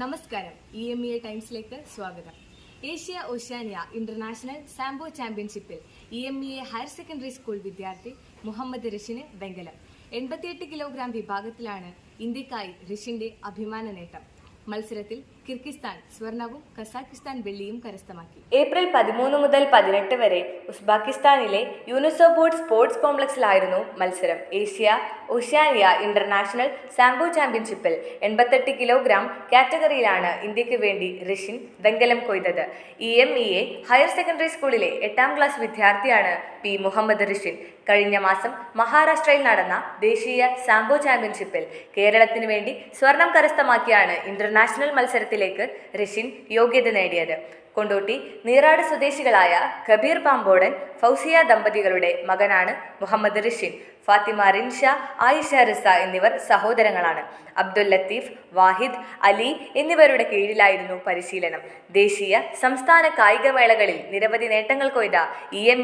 നമസ്കാരം. E M E A ടൈംസിലേക്ക് സ്വാഗതം. ഏഷ്യ ഓഷ്യാനിയ ഇന്റർനാഷണൽ സാംബോ ചാമ്പ്യൻഷിപ്പിൽ E M E A higher secondary school വിദ്യാർത്ഥി മുഹമ്മദ് റഷിന് വെങ്കലം. എൺപത്തിയെട്ട് കിലോഗ്രാം വിഭാഗത്തിലാണ് ഇന്ത്യക്കായി റഷിന്റെ അഭിമാന നേട്ടം. മത്സരത്തിൽ കിർഗിസ്ഥാൻ സ്വർണവും കസാഖിസ്ഥാൻ വെള്ളിയും കരസ്ഥമാക്കി. ഏപ്രിൽ പതിമൂന്ന് മുതൽ പതിനെട്ട് വരെ ഉസ്ബാക്കിസ്ഥാനിലെ യൂണിസോബോർഡ് സ്പോർട്സ് കോംപ്ലക്സിലായിരുന്നു മത്സരം. ഏഷ്യ ഓഷ്യാനിയ ഇന്റർനാഷണൽ സാംബോ ചാമ്പ്യൻഷിപ്പിൽ എൺപത്തെട്ട് കിലോഗ്രാം കാറ്റഗറിയിലാണ് ഇന്ത്യയ്ക്ക് വേണ്ടി ഋഷിൻ വെങ്കലം കൊയ്തത്. E M E A higher secondary സ്കൂളിലെ എട്ടാം ക്ലാസ് വിദ്യാർത്ഥിയാണ് പി മുഹമ്മദ് ഋഷിൻ. കഴിഞ്ഞ മാസം മഹാരാഷ്ട്രയിൽ നടന്ന ദേശീയ സാംബോ ചാമ്പ്യൻഷിപ്പിൽ കേരളത്തിന് വേണ്ടി സ്വർണം കരസ്ഥമാക്കിയാണ് ഇന്റർനാഷണൽ മത്സരത്തിലേക്ക് റഷ്യൻ യോഗ്യത നേടിയത്. കൊണ്ടോട്ടി നീറാട് സ്വദേശികളായ കബീർ പാമ്പോടൻ ഫൗസിയ ദമ്പതികളുടെ മകനാണ് മുഹമ്മദ് റഷീൻ ഫാത്തിമ റിൻഷ ആയിഷ റിസ എന്നിവർ സഹോദരങ്ങളാണ്. അബ്ദുൽ ലത്തീഫ് വാഹിദ് അലി എന്നിവരുടെ കീഴിലായിരുന്നു പരിശീലനം. ദേശീയ സംസ്ഥാന കായികമേളകളിൽ നിരവധി നേട്ടങ്ങൾ കൊയ്ത ഇ എം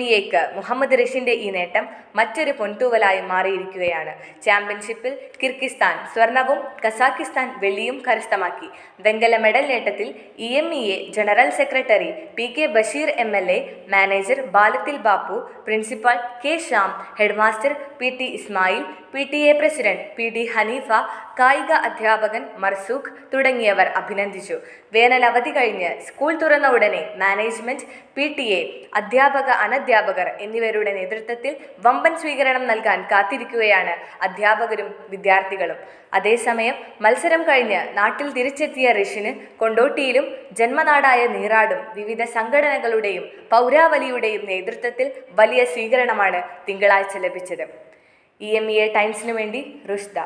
മുഹമ്മദ് റഷീന്റെ ഈ നേട്ടം മറ്റൊരു പൊൻതൂവലായി മാറിയിരിക്കുകയാണ്. ചാമ്പ്യൻഷിപ്പിൽ കിർഗിസ്ഥാൻ സ്വർണവും കസാക്കിസ്ഥാൻ വെള്ളിയും കരസ്ഥമാക്കി. വെങ്കല മെഡൽ നേട്ടത്തിൽ E M E A general secretary P K Basheer M L A manager ബാലത്തിൽ Bappu principal K Shyam headmaster P T Ismail P T A president P D Haneefa കായിക അധ്യാപകൻ Marzuq തുടങ്ങിയവർ അഭിനന്ദിച്ചു. വേനൽ അവധി കഴിഞ്ഞ് സ്കൂൾ തുറന്ന ഉടനെ മാനേജ്മെന്റ് പി ടി എ അധ്യാപക അനധ്യാപകർ എന്നിവരുടെ നേതൃത്വത്തിൽ വമ്പൻ സ്വീകരണം നൽകാൻ കാത്തിരിക്കുകയാണ് അധ്യാപകരും വിദ്യാർത്ഥികളും. അതേസമയം മത്സരം കഴിഞ്ഞ് നാട്ടിൽ തിരിച്ചെത്തിയ ഋഷിന് കൊണ്ടോട്ടിയിലും ജന്മനാടായ നീറാടും വിവിധ സംഘടനകളുടെയും പൗരാവലിയുടെയും നേതൃത്വത്തിൽ വലിയ സ്വീകരണമാണ് തിങ്കളാഴ്ച ലഭിച്ചത്. ഇ എം ഇ എ ടൈംസിനു വേണ്ടി റുഷ്ദ